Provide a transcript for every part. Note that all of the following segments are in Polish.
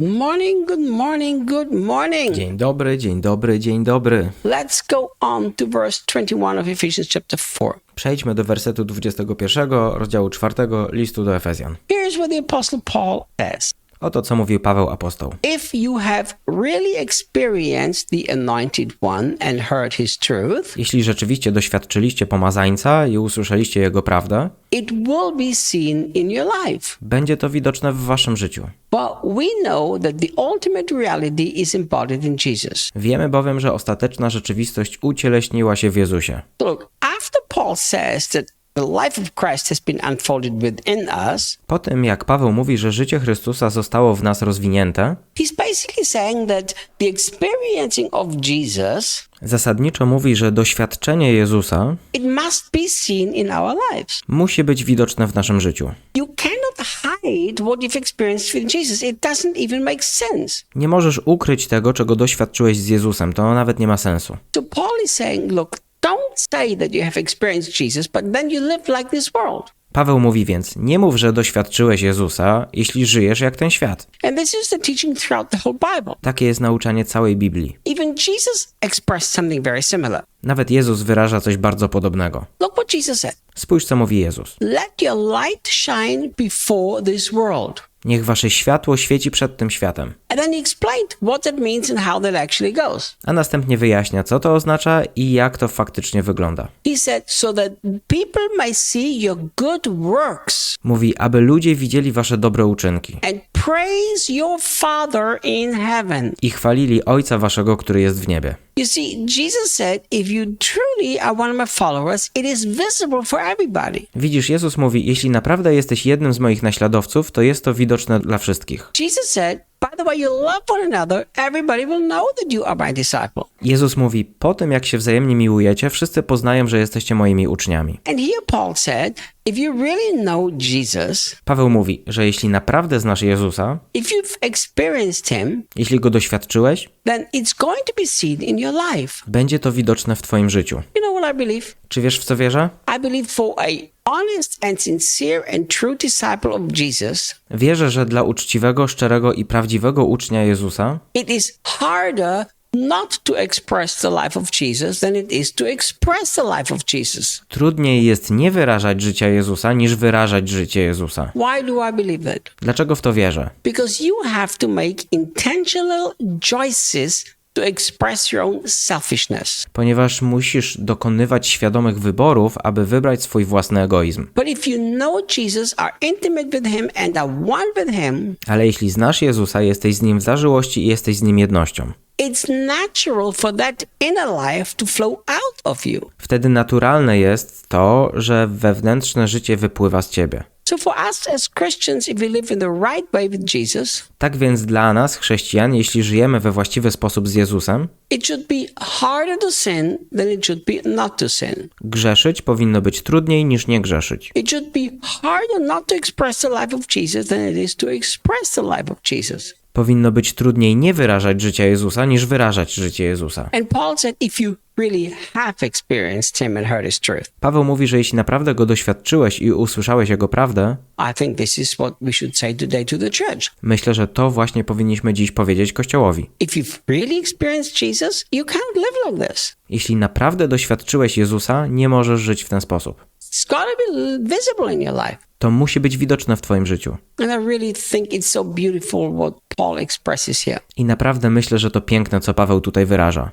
Good morning, good morning, good morning. Dzień dobry, dzień dobry, dzień dobry. Let's go on to verse 21 of Ephesians chapter 4. Przejdźmy do wersetu 21 rozdziału 4 listu do Efezjan. Here's what the Apostle Paul says Oto co mówił Paweł apostoł. If you have really experienced the Anointed One and heard his truth, Jeśli rzeczywiście doświadczyliście pomazańca i usłyszeliście jego prawdę, it will be seen in your life. będzie to widoczne w waszym życiu. Well, we know that the ultimate reality is embodied in Jesus. Wiemy bowiem, że ostateczna rzeczywistość ucieleśniła się w Jezusie. Look, after Paul says that Po tym, jak Paweł mówi, że życie Chrystusa zostało w nas rozwinięte, zasadniczo mówi, że doświadczenie Jezusa musi być widoczne w naszym życiu. Nie możesz ukryć tego, czego doświadczyłeś z Jezusem, to nawet nie ma sensu. So Paul is saying, look, don't say that you have experienced Jesus, but then you live like this world. Paweł mówi więc: Nie mów, że doświadczyłeś Jezusa, jeśli żyjesz jak ten świat. And this is the teaching throughout the whole Bible. Takie jest nauczanie całej Biblii. Even Jesus expressed something very similar. Nawet Jezus wyraża coś bardzo podobnego. Look what Jesus said. Spójrz, co mówi Jezus. Let your light shine before this world. Niech wasze światło świeci przed tym światem. A następnie wyjaśnia, co to oznacza i jak to faktycznie wygląda. Mówi, aby ludzie widzieli wasze dobre uczynki and praise your Father in heaven. i chwalili Ojca waszego, który jest w niebie. You see, Jesus said, if you truly are one of my followers, it is visible for everybody. Widzisz, Jezus mówi, jeśli naprawdę jesteś jednym z moich naśladowców, to jest to widoczne dla wszystkich. Jesus said, by the way you love one another, everybody will know that you are my disciple. Jezus mówi, po tym jak się wzajemnie miłujecie, wszyscy poznają, że jesteście moimi uczniami. Paweł mówi, że jeśli naprawdę znasz Jezusa, jeśli go doświadczyłeś, then it's going to be seen in your life. będzie to widoczne w twoim życiu. Czy wiesz w co wierzę? Wierzę, że dla uczciwego, szczerego i prawdziwego ucznia Jezusa it is harder not to express the life of Jesus than it is to express the life of Jesus. trudniej jest nie wyrażać życia Jezusa, niż wyrażać życie Jezusa. Why do I believe that? Dlaczego w to wierzę? Because you have to make intentional choices to express your own selfishness. Ponieważ musisz dokonywać świadomych wyborów, aby wybrać swój własny egoizm. But if you know Jesus, are intimate with him, and are one with him, Ale jeśli znasz Jezusa, jesteś z Nim w zażyłości i jesteś z Nim jednością. It's natural for that inner life to flow out of you. Wtedy naturalne jest to, że wewnętrzne życie wypływa z Ciebie. So for us as Christians, if we live in the right way with Jesus, Tak więc dla nas, chrześcijan, jeśli żyjemy we właściwy sposób z Jezusem, it should be harder to sin than it should be not to sin. grzeszyć powinno być trudniej niż nie grzeszyć. It should be harder not to express the life of Jesus than it is to express the life of Jesus. Powinno być trudniej nie wyrażać życia Jezusa, niż wyrażać życie Jezusa. And Paul said, if you Paweł mówi, że jeśli naprawdę go doświadczyłeś i usłyszałeś jego prawdę, myślę, że to właśnie powinniśmy dziś powiedzieć Kościołowi. Jeśli naprawdę doświadczyłeś Jezusa, nie możesz żyć w ten sposób. To musi być widoczne w Twoim życiu. I naprawdę myślę, że to piękne, co Paweł tutaj wyraża.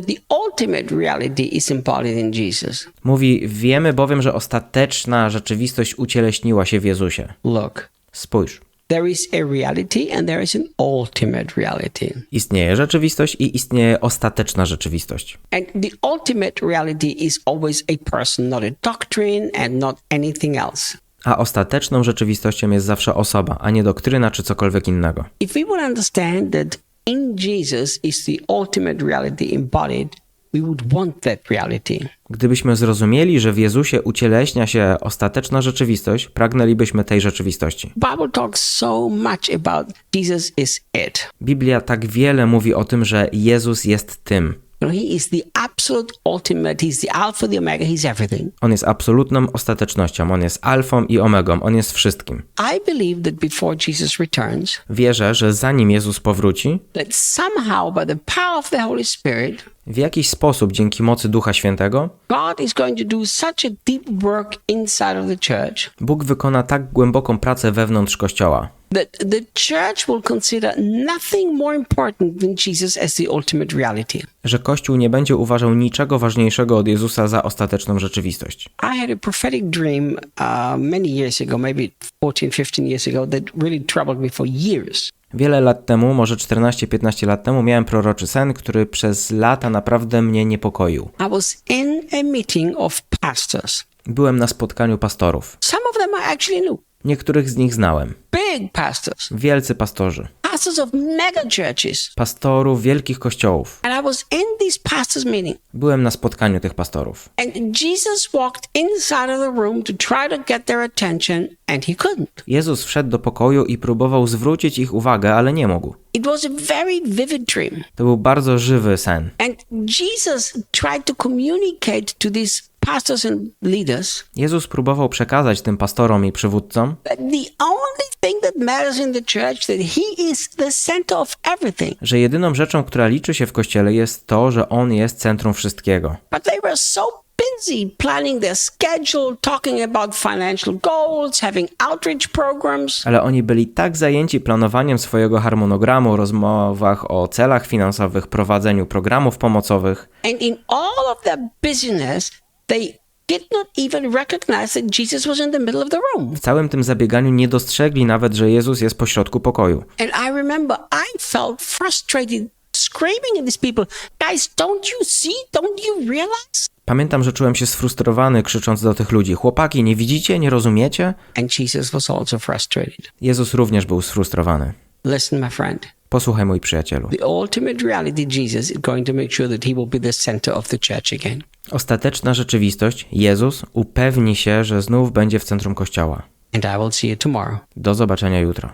That the ultimate reality is embodied in Jesus. Mówi: Wiemy bowiem, że ostateczna rzeczywistość ucieleśniła się w Jezusie. Look, Spójrz. there is a reality and there is an ultimate reality. Istnieje rzeczywistość i istnieje ostateczna rzeczywistość. And the ultimate reality is always a person, not a doctrine and not anything else. A ostateczną rzeczywistością jest zawsze osoba, a nie doktryna czy cokolwiek innego. If we would understand that in Jesus is the ultimate reality embodied, we would want that reality. Gdybyśmy zrozumieli, że w Jezusie ucieleśnia się ostateczna rzeczywistość, pragnęlibyśmy tej rzeczywistości. Bible talks so much about Jesus is it. Biblia tak wiele mówi o tym, że Jezus jest tym. On jest absolutną ostatecznością, on jest alfą i omegą, on jest wszystkim. I believe that before Jesus returns, Wierzę, że zanim Jezus powróci, that somehow by the power of the Holy Spirit, w jakiś sposób dzięki mocy Ducha Świętego, Bóg wykona tak głęboką pracę wewnątrz Kościoła, że Kościół nie będzie uważał niczego ważniejszego od Jezusa za ostateczną rzeczywistość. I had a prophetic dream uh, many years ago, maybe 14, 15 years ago, that really troubled me for years. Wiele lat temu, może 14-15 lat temu, miałem proroczy sen, który przez lata naprawdę mnie niepokoił. I was in a meeting of pastors. Byłem na spotkaniu pastorów. Some of them I actually knew. Niektórych z nich znałem. Big pastors, Wielcy pastorzy. pastors of mega churches. Pastorów wielkich kościołów. And I was in this pastors' meeting. Byłem na spotkaniu tych pastorów. And Jesus walked inside of the room to try to get their attention, and he couldn't. Jezus wszedł do pokoju i próbował zwrócić ich uwagę, ale nie mógł. It was a very vivid dream. To był bardzo żywy sen. And Jesus tried to communicate to these Jezus próbował przekazać tym pastorom i przywódcom, że jedyną rzeczą, która liczy się w kościele jest to, że On jest centrum wszystkiego. But they were so busy planning their schedule, talking about financial goals, having outreach programs, Ale oni byli tak zajęci planowaniem swojego harmonogramu, rozmowach o celach finansowych, prowadzeniu programów pomocowych, and in all of their busyness, they did not even recognize that Jesus was in the middle of the room. w całym tym zabieganiu nie dostrzegli nawet, że Jezus jest pośrodku pokoju. And I remember I felt frustrated, screaming at these people, guys, don't you see? Don't you realize? Pamiętam, że czułem się sfrustrowany, krzycząc do tych ludzi: Chłopaki, nie widzicie, nie rozumiecie? And Jesus was also frustrated. Jezus również był sfrustrowany. Listen, my friend. Posłuchaj, mój przyjacielu. The ultimate reality, Jesus is going to make sure that he will be the center of the church again. Ostateczna rzeczywistość, Jezus, upewni się, że znów będzie w centrum kościoła. Do zobaczenia jutro.